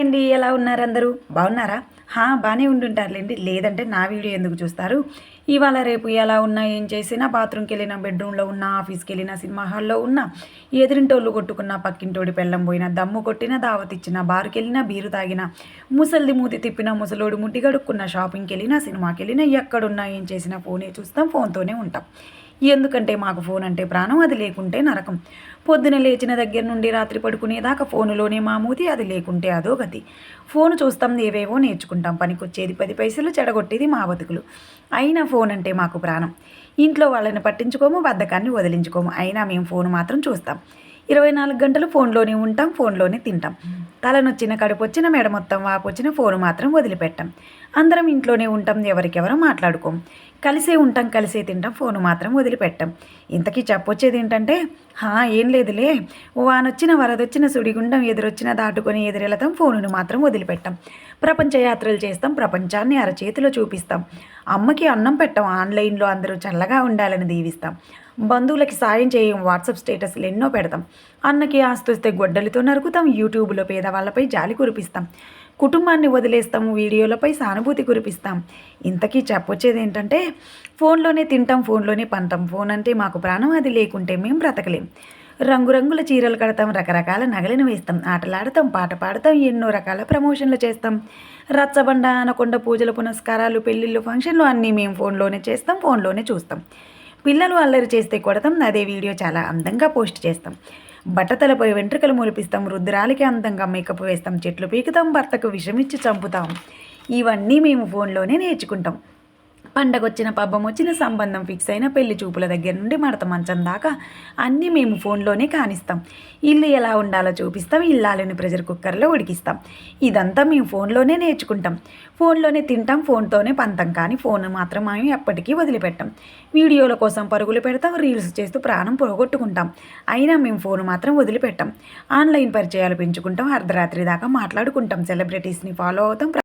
అండి ఎలా ఉన్నారు అందరూ? బాగున్నారా? హా బాగానే ఉండుంటారులేండి. లేదంటే నా వీడియో ఎందుకు చూస్తారు? ఇవాళ రేపు ఎలా ఉన్నా ఏం చేసినా బాత్రూమ్కి వెళ్ళినా బెడ్రూమ్లో ఉన్నా ఆఫీస్కి వెళ్ళినా సినిమా హాల్లో ఉన్నా ఎదిరింటోళ్ళు కొట్టుకున్నా పక్కింటోడి పెళ్ళం పోయినా దమ్ము కొట్టినా దావత్ ఇచ్చినా బారుకి వెళ్ళినా బీరు తాగినా ముసలిది మూతి తిప్పినా ముసలోడు ముట్టి గడుక్కున్నా షాపింగ్కి వెళ్ళినా సినిమాకి వెళ్ళినా ఎక్కడున్నా ఏం చేసినా ఫోనే చూస్తాం ఫోన్తోనే ఉంటాం. ఎందుకంటే మాకు ఫోన్ అంటే ప్రాణం అది లేకుంటే నరకం. పొద్దున లేచిన దగ్గర నుండి రాత్రి పడుకునేదాకా ఫోనులోనే మామూది అది లేకుంటే అదో గతి. ఫోన్ చూస్తాం ఏవేవో నేర్చుకుంటాం. పనికొచ్చేది పది పైసలు చెడగొట్టేది మా బతుకులు. అయినా ఫోన్ అంటే మాకు ప్రాణం. ఇంట్లో వాళ్ళని పట్టించుకోము బద్ధకాన్ని వదిలించుకోము. అయినా మేము ఫోన్ మాత్రం చూస్తాం. ఇరవై నాలుగు గంటలు ఫోన్లోనే ఉంటాం ఫోన్లోనే తింటాం. తలనొచ్చిన కడుపు వచ్చిన మెడ మొత్తం వాపు వచ్చిన ఫోన్ మాత్రం వదిలిపెట్టాం. అందరం ఇంట్లోనే ఉంటాం ఎవరికెవరో మాట్లాడుకోం. కలిసే ఉంటాం కలిసే తింటాం ఫోన్ మాత్రం వదిలిపెట్టాం. ఇంతకీ చెప్పొచ్చేది ఏంటంటే హా ఏం లేదులే. వానొచ్చిన వరదొచ్చిన సుడిగుండం ఎదురొచ్చిన దాటుకొని ఎదురెళతాం ఫోనును మాత్రం వదిలిపెట్టాం. ప్రపంచ యాత్రలు చేస్తాం ప్రపంచాన్ని అరచేతిలో చూపిస్తాం. అమ్మకి అన్నం పెట్టాం ఆన్లైన్లో అందరూ చల్లగా ఉండాలని దీవిస్తాం. బంధువులకి సాయం చేయం వాట్సాప్ స్టేటస్లు ఎన్నో పెడతాం. అన్నకి ఆస్తొస్తే గొడ్డలితో నరుకుతాం యూట్యూబ్లో పేదవాళ్ళపై జాలి కురిపిస్తాం. కుటుంబాన్ని వదిలేస్తాం వీడియోలపై సానుభూతి కురిపిస్తాం. ఇంతకీ చెప్పొచ్చేది ఏంటంటే ఫోన్లోనే తింటాం ఫోన్లోనే పంటాం. ఫోన్ అంటే మాకు ప్రాణం అది లేకుంటే మేము బ్రతకలేం. రంగురంగుల చీరలు కడతాం రకరకాల నగలను వేస్తాం. ఆటలాడతాం పాట పాడతాం ఎన్నో రకాల ప్రమోషన్లు చేస్తాం. రచ్చబండ అనకొండ పూజల పునస్కారాలు పెళ్ళిళ్ళు ఫంక్షన్లు అన్నీ మేము ఫోన్లోనే చేస్తాం ఫోన్లోనే చూస్తాం. పిల్లలు అల్లరి చేస్తే కొడతాం అదే వీడియో చాలా అందంగా పోస్ట్ చేస్తాం. బట్టతలపై వెంట్రుకలు మురిపిస్తాం రుద్రాలకి అందంగా మేకప్ వేస్తాం చెట్లు పీకుతాం భర్తకు విషమిచ్చి చంపుతాం. ఇవన్నీ మేము ఫోన్లోనే నేర్చుకుంటాం. పండగ వచ్చిన పబ్బం వచ్చిన సంబంధం ఫిక్స్ అయిన పెళ్ళి చూపుల దగ్గర నుండి మడత మంచం దాకా అన్నీ మేము ఫోన్లోనే కానిస్తాం. ఇల్లు ఎలా ఉండాలో చూపిస్తాం ఇల్లాలని ప్రెషర్ కుక్కర్లో ఉడికిస్తాం. ఇదంతా మేము ఫోన్లోనే నేర్చుకుంటాం. ఫోన్లోనే తింటాం ఫోన్తోనే పంతం కానీ ఫోన్ మాత్రం మేము ఎప్పటికీ వదిలిపెట్టాం. వీడియోల కోసం పరుగులు పెడతాం రీల్స్ చేస్తూ ప్రాణం పోగొట్టుకుంటాం. అయినా మేము ఫోన్ మాత్రం వదిలిపెట్టాం. ఆన్లైన్ పరిచయాలు పెంచుకుంటాం అర్ధరాత్రి దాకా మాట్లాడుకుంటాం సెలబ్రిటీస్ని ఫాలో అవుతాం